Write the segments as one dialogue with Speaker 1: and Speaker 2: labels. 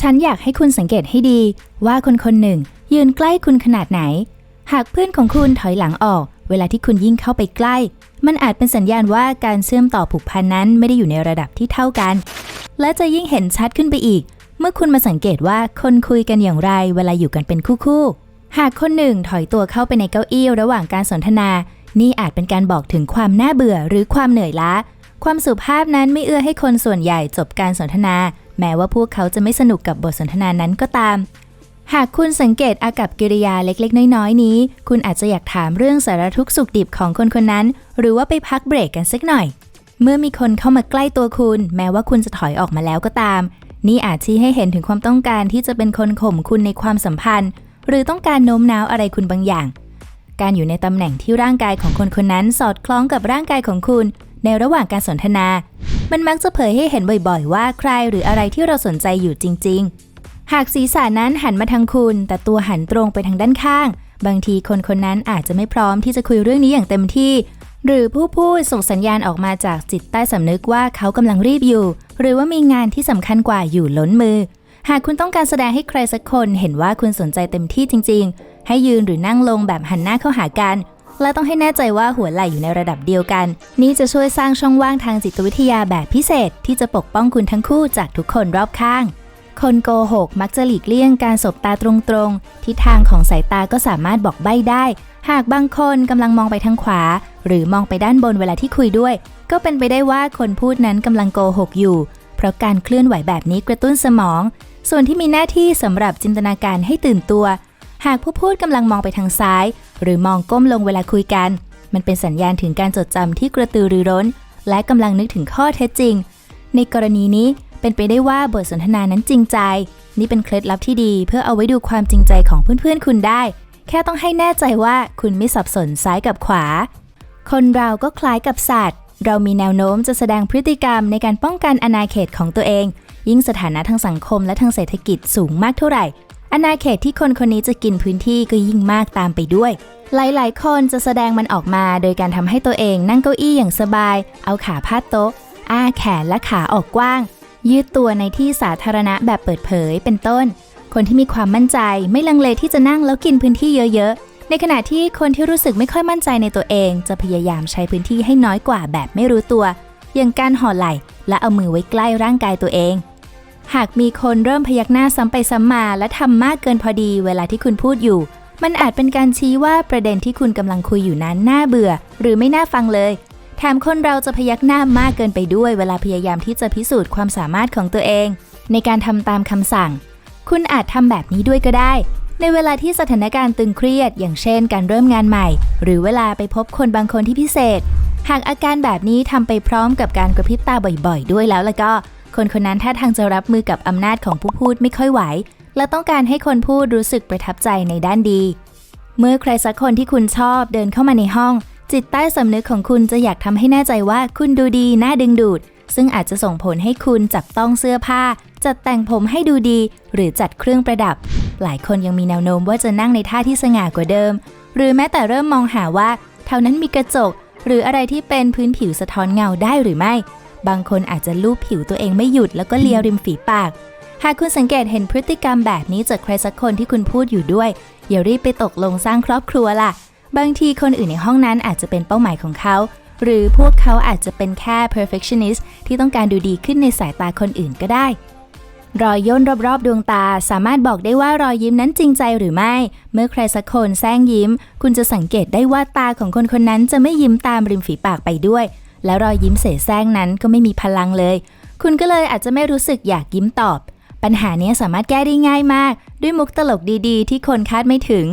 Speaker 1: ฉันอยากให้คุณสังเกตให้ดีว่าคนคนหนึ่ง ยืนใกล้คุณขนาดไหน หากเพื่อนของคุณถอยหลังออก เวลาที่คุณยิ่งเข้าไปใกล้ มันอาจเป็นสัญญาณว่าการเชื่อมต่อผูกพันนั้นไม่ได้อยู่ในระดับที่เท่ากัน และจะยิ่งเห็นชัดขึ้นไปอีก เมื่อคุณมาสังเกตว่าคนคุยกันอย่างไร เวลาอยู่กันเป็นคู่ๆหากคนหนึ่งถอยตัวเข้าไปในเก้าอี้ระหว่างการสนทนา นี่อาจเป็นการบอกถึงความน่าเบื่อหรือความเหนื่อยล้า ความสุภาพนั้นไม่เอื้อให้คนส่วนใหญ่จบการสนทนา แม้ว่าพวกเขาจะไม่สนุกกับบทสนทนานั้นก็ตาม หากคุณสังเกตอากับกิริยาเล็กๆ น้อยๆ นี้ คุณอาจจะอยากถามเรื่องสารทุกข์สุขดิบของคนคนนั้น หรือว่าไปพักเบรกกันสักหน่อย เมื่อมีคนเข้ามาใกล้ตัวคุณ แม้ว่าคุณจะถอยออกมาแล้วก็ตาม นี่อาจชี้ให้เห็นถึงความต้องการที่จะเป็นคนข่มคุณในความสัมพันธ์ หรือต้องการโน้มน้าวอะไรคุณบางอย่าง การอยู่ในตำแหน่งที่ร่างกายของคนคนนั้นสอดคล้องกับร่างกายของคุณ ในระหว่างการสนทนา มันมักจะเผยให้เห็นบ่อยๆ ว่าใครหรืออะไรที่เราสนใจอยู่จริง ๆ หากศีรษะนั้นหันมาทางคุณ แต่ตัวหันตรงไปทางด้านข้าง บางทีคนคนนั้นอาจจะไม่พร้อมที่จะคุยเรื่องนี้อย่างเต็มที่ หรือผู้พูดส่งสัญญาณออกมาจากจิตใต้สำนึกว่าเขากำลังรีบอยู่ หรือว่ามีงานที่สำคัญกว่าอยู่ล้นมือ หากคุณต้องการแสดงให้ใครสักคนเห็นว่าคุณสนใจเต็มที่จริง ๆ ให้ยืนหรือนั่งลงแบบหันหน้าเข้าหากัน และต้องให้แน่ใจว่าหัวไหล่อยู่ในระดับเดียวกัน นี่จะช่วยสร้างช่องว่างทางจิตวิทยาแบบพิเศษ ที่จะปกป้องคุณทั้งคู่จากทุกคนรอบข้าง คนโกหกมักจะหลีกเลี่ยงการสบตาตรงๆ ทิศทางของสายตาก็สามารถบอกใบ้ได้ หากบางคนกำลังมองไปทางขวา หรือมองไปด้านบนเวลาที่คุยด้วย ก็เป็นไปได้ว่าคนพูดนั้นกำลังโกหกอยู่ เพราะการเคลื่อนไหวแบบนี้กระตุ้นสมอง ส่วนที่มีหน้าที่สำหรับจินตนาการให้ตื่นตัว หากผู้พูดกำลังมองไปทางซ้าย หรือมองก้มลงเวลาคุยกัน มันเป็นสัญญาณถึงการจดจำที่กระตือรือร้น และกำลังนึกถึงข้อเท็จจริง ในกรณีนี้เป็นไปได้ว่าบทสนทนานั้นจริงใจ นี่เป็นเคล็ดลับที่ดี เพื่อเอาไว้ดูความจริงใจของเพื่อนๆคุณได้ แค่ต้องให้แน่ใจว่าคุณไม่สับสนซ้ายกับขวา คนเราก็คล้ายกับสัตว์ เรามีแนวโน้มจะแสดงพฤติกรรมในการป้องกันอาณาเขตของตัวเอง ยิ่งสถานะทางสังคมและทางเศรษฐกิจสูงมากเท่าไหร่ อาณาเขตที่คนคนนี้จะกินพื้นที่ก็ยิ่งมากตามไปด้วย หลายๆ คนจะแสดงมันออกมาโดยการทำให้ตัวเองนั่งเก้าอี้อย่างสบาย เอาขาพาดโต๊ะ อ้าแขนและขาออกกว้าง ยืดตัวในที่สาธารณะแบบเปิดเผยเป็นต้น คนที่มีความมั่นใจไม่ลังเลที่จะนั่งแล้วกินพื้นที่เยอะ ๆ ในขณะที่คนที่รู้สึกไม่ค่อยมั่นใจในตัวเอง จะพยายามใช้พื้นที่ให้น้อยกว่าแบบไม่รู้ตัว อย่างการห่อไหล่และเอามือไว้ใกล้ร่างกายตัวเอง หากมีคนเริ่มพยักหน้าซ้ำไปซ้ำมา และทำมากเกินพอดีเวลาที่คุณพูดอยู่ มันอาจเป็นการชี้ว่าประเด็นที่คุณกำลังคุยอยู่นั้นน่าเบื่อ หรือไม่น่าฟังเลยแถมคนเราจะพยักหน้ามากเกินไปด้วยเวลาพยายามที่จะพิสูจน์ความสามารถของตัวเอง ในการทำตามคำสั่ง คุณอาจทำแบบนี้ด้วยก็ได้ ในเวลาที่สถานการณ์ตึงเครียด อย่างเช่น การเริ่มงานใหม่ หรือเวลาไปพบคนบางคนที่พิเศษ หากอาการแบบนี้ทำไปพร้อมกับการกระพริบตาบ่อยๆ ด้วยแล้วแล้วก็ คนคนนั้นท่าทางจะรับมือกับอำนาจของผู้พูดไม่ค่อยไหว และต้องการให้คนพูดรู้สึกประทับใจในด้านดี เมื่อใครสักคนที่คุณชอบเดินเข้ามาในห้อง จิตใต้สำนึกของคุณจะอยากทำให้แน่ใจว่าคุณดูดีน่าดึงดูด ซึ่งอาจจะส่งผลให้คุณจับต้องเสื้อผ้า จัดแต่งผมให้ดูดี หรือจัดเครื่องประดับ หลายคนยังมีแนวโน้มว่าจะนั่งในท่าที่สง่ากว่าเดิม หรือแม้แต่เริ่มมองหาว่าแถวนั้นมีกระจก หรืออะไรที่เป็นพื้นผิวสะท้อนเงาได้หรือไม่ บางคนอาจจะลูบผิวตัวเองไม่หยุดแล้วก็เลียริมฝีปาก หากคุณสังเกตเห็นพฤติกรรมแบบนี้จากใครสักคนที่คุณพูดอยู่ด้วย อย่ารีบไปตกลงสร้างครอบครัวล่ะ บางทีคนอื่นในห้องนั้นอาจจะเป็นเป้าหมายของเขา หรือพวกเขาอาจจะเป็นแค่ perfectionist ที่ต้องการดูดีขึ้นในสายตาคนอื่นก็ได้รอยย่นรอบๆ ดวงตาสามารถบอกได้ว่ารอยยิ้มนั้นจริงใจหรือไม่ เมื่อใครสักคนแซงยิ้ม คุณจะสังเกตได้ว่าตาของคนคนนั้นจะไม่ยิ้มตามริมฝีปากไปด้วย และรอยยิ้มเสแสร้งนั้นก็ไม่มีพลังเลย คุณก็เลยอาจจะไม่รู้สึกอยากยิ้มตอบ ปัญหานี้สามารถแก้ได้ง่ายมาก ด้วยมุกตลกดีๆ ที่คนคาดไม่ถึง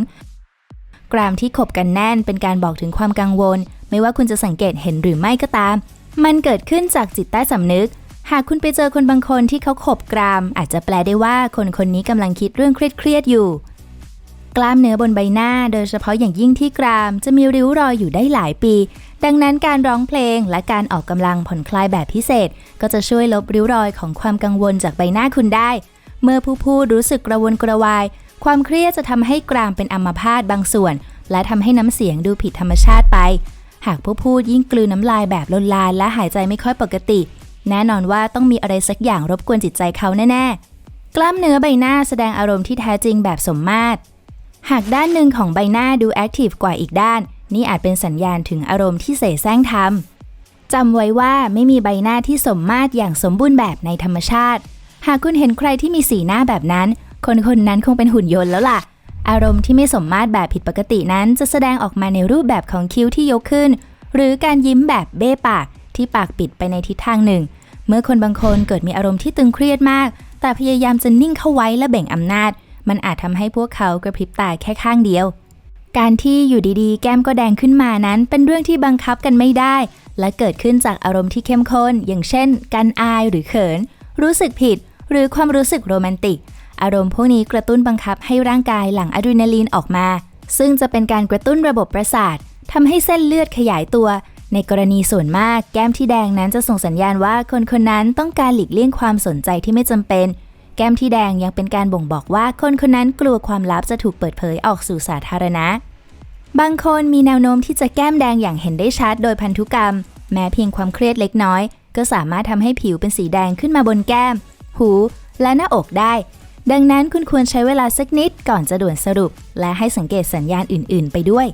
Speaker 1: กรามที่ขบกันแน่นเป็นการบอกถึงความกังวล ไม่ว่าคุณจะสังเกตเห็นหรือไม่ก็ตาม มันเกิดขึ้นจากจิตใต้สำนึก หากคุณไปเจอคนบางคนที่เขาขบกราม อาจจะแปลได้ว่าคนคนนี้กำลังคิดเรื่องเครียดๆอยู่ กล้ามเนื้อบนใบหน้าโดยเฉพาะอย่างยิ่งที่กราม จะมีริ้วรอยอยู่ได้หลายปี ดังนั้นการร้องเพลงและการออกกำลังผ่อนคลายแบบพิเศษ ก็จะช่วยลบริ้วรอยของความกังวลจากใบหน้าคุณได้ เมื่อผู้พูดรู้สึกกระวนกระวาย ความเครียดจะทำให้กรามเป็นอัมพาตบางส่วน และทำให้น้ำเสียงดูผิดธรรมชาติไป หากผู้พูดยิ่งกลืนน้ำลายแบบลนลานและหายใจไม่ค่อยปกติ แน่นอนว่าต้องมีอะไรสักอย่างรบกวนจิตใจเขาแน่ๆกล้ามเนื้อใบหน้าแสดงอารมณ์ที่แท้จริงแบบสมมาตร หากด้านหนึ่งของใบหน้าดูแอคทีฟกว่าอีกด้าน นี่อาจเป็นสัญญาณถึงอารมณ์ที่เสแสร้งทำจำไว้ว่าไม่มีใบหน้าที่สมมาตรอย่างสมบูรณ์แบบในธรรมชาติ หากคุณเห็นใครที่มีสีหน้าแบบนั้น คนคนนั้นคงเป็นหุ่นยนต์แล้วล่ะ อารมณ์ที่ไม่สมมาตรแบบผิดปกตินั้น จะแสดงออกมาในรูปแบบของคิ้วที่ยกขึ้น หรือการยิ้มแบบเบ้ปากที่ปากปิดไปในทิศทางหนึ่ง เมื่อคนบางคนเกิดมีอารมณ์ที่ตึงเครียดมาก แต่พยายามจะนิ่งเข้าไว้และแบ่งอำนาจ มันอาจทำให้พวกเขากระพริบตาแค่ข้างเดียว การที่อยู่ดีๆ แก้มก็แดงขึ้นมานั้น เป็นเรื่องที่บังคับกันไม่ได้ และเกิดขึ้นจากอารมณ์ที่เข้มข้น อย่างเช่น การอายหรือเขิน รู้สึกผิด หรือความรู้สึกโรแมนติก อารมณ์พวกนี้กระตุ้นบังคับให้ร่างกายหลั่งอะดรีนาลีนออกมา ซึ่งจะเป็นการกระตุ้นระบบประสาททำให้เส้นเลือดขยายตัว ในกรณีส่วนมาก แก้มที่แดงนั้นจะส่งสัญญาณว่าคนคนนั้นต้องการหลีกเลี่ยงความสนใจที่ไม่จำเป็น แก้มที่แดงยังเป็นการบ่งบอกว่าคนคนนั้นกลัวความลับจะถูกเปิดเผยออกสู่สาธารณะ บางคนมีแนวโน้มที่จะแก้มแดงอย่างเห็นได้ชัดโดยพันธุกรรม แม้เพียงความเครียดเล็กน้อย ก็สามารถทำให้ผิวเป็นสีแดงขึ้นมาบนแก้ม หู และหน้าอกได้ ดังนั้นคุณควรใช้เวลาสักนิดก่อนจะด่วนสรุป และให้สังเกตสัญญาณอื่น ๆ ไปด้วย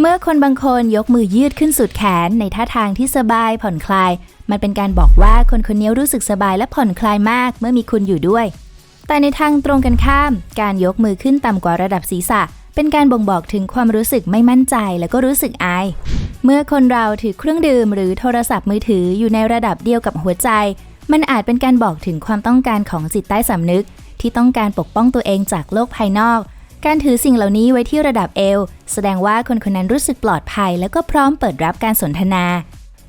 Speaker 1: เมื่อคนบางคนยกมือยืดขึ้นสุดแขนในท่าทางที่สบายผ่อนคลาย มันเป็นการบอกว่าคนคนนี้รู้สึกสบายและผ่อนคลายมากเมื่อมีคุณอยู่ด้วย แต่ในทางตรงกันข้าม การยกมือขึ้นต่ำกว่าระดับศีรษะ เป็นการบ่งบอกถึงความรู้สึกไม่มั่นใจและก็รู้สึกอาย เมื่อคนเราถือเครื่องดื่มหรือโทรศัพท์มือถืออยู่ในระดับเดียวกับหัวใจ มันอาจเป็นการบอกถึงความต้องการของจิตใต้สำนึก ที่ต้องการปกป้องตัวเองจากโลกภายนอก การถือสิ่งเหล่านี้ไว้ที่ระดับเอว แสดงว่าคนคนนั้นรู้สึกปลอดภัย และก็พร้อมเปิดรับการสนทนา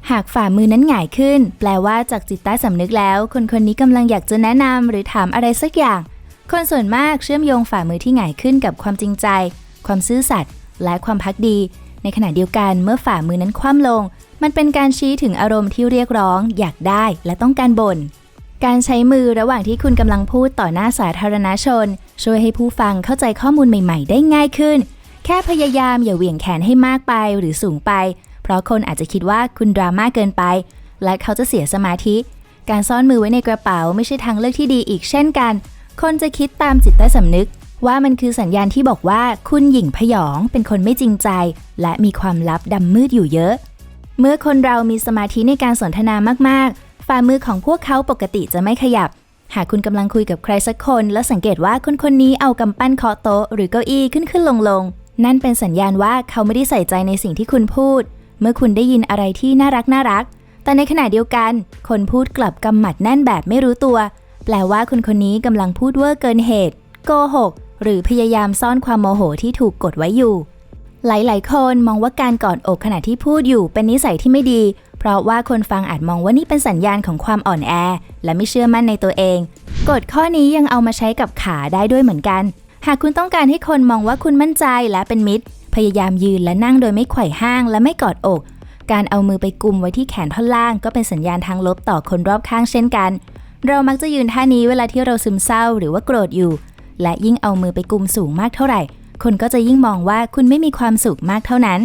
Speaker 1: หากฝ่ามือนั้นหงายขึ้น แปลว่าจากจิตใต้สำนึกแล้ว คนคนนี้กำลังอยากจะแนะนำหรือถามอะไรสักอย่าง คนส่วนมากเชื่อมโยงฝ่ามือที่หงายขึ้นกับความจริงใจ ความซื่อสัตย์และความพักดี ในขณะเดียวกันเมื่อฝ่ามือนั้นคว่ำลง มันเป็นการชี้ถึงอารมณ์ที่เรียกร้อง อยากได้ และต้องการบ่น การใช้มือระหว่างที่คุณกำลังพูดต่อหน้าสาธารณชน ช่วยให้ผู้ฟังเข้าใจข้อมูลใหม่ ๆ ได้ง่ายขึ้น แค่พยายามอย่าเหวี่ยงแขนให้มากไปหรือสูงไป เพราะคนอาจจะคิดว่าคุณดราม่าเกินไป และเขาจะเสียสมาธิ การซ่อนมือไว้ในกระเป๋าไม่ใช่ทางเลือกที่ดีอีกเช่นกัน คนจะคิดตามจิตใต้สำนึก ว่ามันคือสัญญาณที่บอกว่าคุณหยิ่งพยองเป็นคนไม่จริงใจ และมีความลับดำมืดอยู่เยอะ เมื่อคนเรามีสมาธิในการสนทนามากๆ ฝ่ามือของพวกเขาปกติจะไม่ขยับ หากคุณกำลังคุยกับใครสักคน แล้วสังเกตว่าคนคนนี้เอากำปั้นเคาะโต๊ะหรือเก้าอี้ขึ้นขึ้นลงลงนั่นเป็นสัญญาณว่าเขาไม่ได้ใส่ใจในสิ่งที่คุณพูด เมื่อคุณได้ยินอะไรที่น่ารักน่ารัก แต่ในขณะเดียวกัน คนพูดกลับกำหมัดแน่นแบบไม่รู้ตัว แปลว่าคนคนนี้กำลังพูดเวอร์เกินเหตุ โกหก หรือพยายามซ่อนความโมโหที่ถูกกดไว้อยู่ หลายๆ คนมองว่าการกอดอกขณะที่พูดอยู่เป็นนิสัยที่ไม่ดี เพราะว่าคนฟังอาจมองว่านี่เป็นสัญญาณของความอ่อนแอ และไม่เชื่อมั่นในตัวเอง กฎข้อนี้ยังเอามาใช้กับขาได้ด้วยเหมือนกัน หากคุณต้องการให้คนมองว่าคุณมั่นใจและเป็นมิตร พยายามยืนและนั่งโดยไม่ไขว่ห้างและไม่กอดอก การเอามือไปกุมไว้ที่แขนท่อนล่าง ก็เป็นสัญญาณทางลบต่อคนรอบข้างเช่นกัน เรามักจะยืนท่านี้เวลาที่เราซึมเศร้าหรือว่าโกรธอยู่ และยิ่งเอามือไปกุมสูงมากเท่าไหร่ คนก็จะยิ่งมองว่าคุณไม่มีความสุขมากเท่านั้น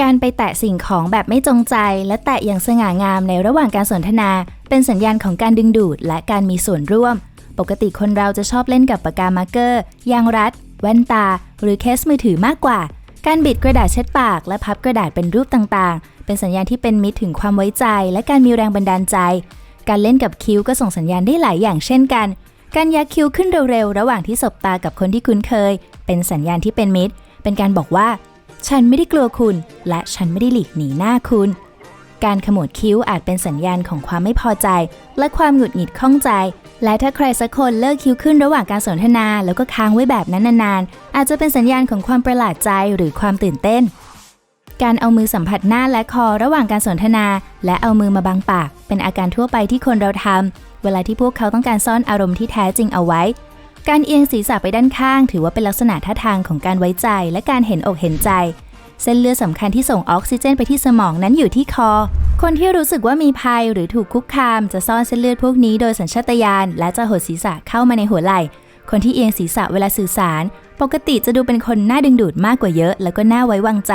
Speaker 1: การไปแตะสิ่งของแบบไม่จงใจ และแตะอย่างสง่างามในระหว่างการสนทนา เป็นสัญญาณของการดึงดูดและการมีส่วนร่วม ปกติคนเราจะชอบเล่นกับปากกามาร์กเกอร์ ยางรัด แว่นตา หรือเคสมือถือมากกว่า การบิดกระดาษเช็ดปาก และพับกระดาษเป็นรูปต่างๆ เป็นสัญญาณที่เป็นมิตรถึงความไว้ใจ และการมีแรงบันดาลใจ การเล่นกับคิ้วก็ส่งสัญญาณได้หลายอย่างเช่นกัน การยักคิ้วขึ้นเร็วๆระหว่างที่สบตากับคนที่คุ้นเคย เป็นสัญญาณที่เป็นมิตร เป็นการบอกว่า ฉันไม่ได้กลัวคุณ และฉันไม่ได้หลีกหนีหน้าคุณ การขมวดคิ้วอาจเป็นสัญญาณของความไม่พอใจ และความหงุดหงิดข้องใจ และถ้าใครสักคนเลิกคิ้วขึ้นระหว่างการสนทนาแล้วก็ค้างไว้แบบนั้นนานๆ อาจจะเป็นสัญญาณของความประหลาดใจหรือความตื่นเต้น การเอามือสัมผัสหน้าและคอระหว่างการสนทนา และเอามือมาบังปาก เป็นอาการทั่วไปที่คนเราทำเวลาที่พวกเขาต้องการซ่อนอารมณ์ที่แท้จริงเอาไว้ การเอียงศีรษะไปด้านข้าง ถือว่าเป็นลักษณะท่าทางของการไว้ใจ และการเห็นอกเห็นใจ เส้นเลือดสำคัญที่ส่งออกซิเจนไปที่สมองนั้นอยู่ที่คอ คนที่รู้สึกว่ามีภัยหรือถูกคุกคาม จะซ่อนเส้นเลือดพวกนี้โดยสัญชาตญาณและจะหดศีรษะเข้ามาในหัวไหล่ คนที่เอียงศีรษะเวลาสื่อสาร ปกติจะดูเป็นคนน่าดึงดูดมากกว่าเยอะ แล้วก็น่าไว้วางใจ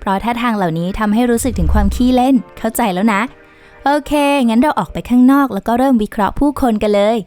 Speaker 1: เพราะท่าทางเหล่านี้ทำให้รู้สึกถึงความขี้เล่น เข้าใจแล้วนะ โอเค งั้นเราออกไปข้างนอก แล้วก็เริ่มวิเคราะห์ผู้คนกันเลย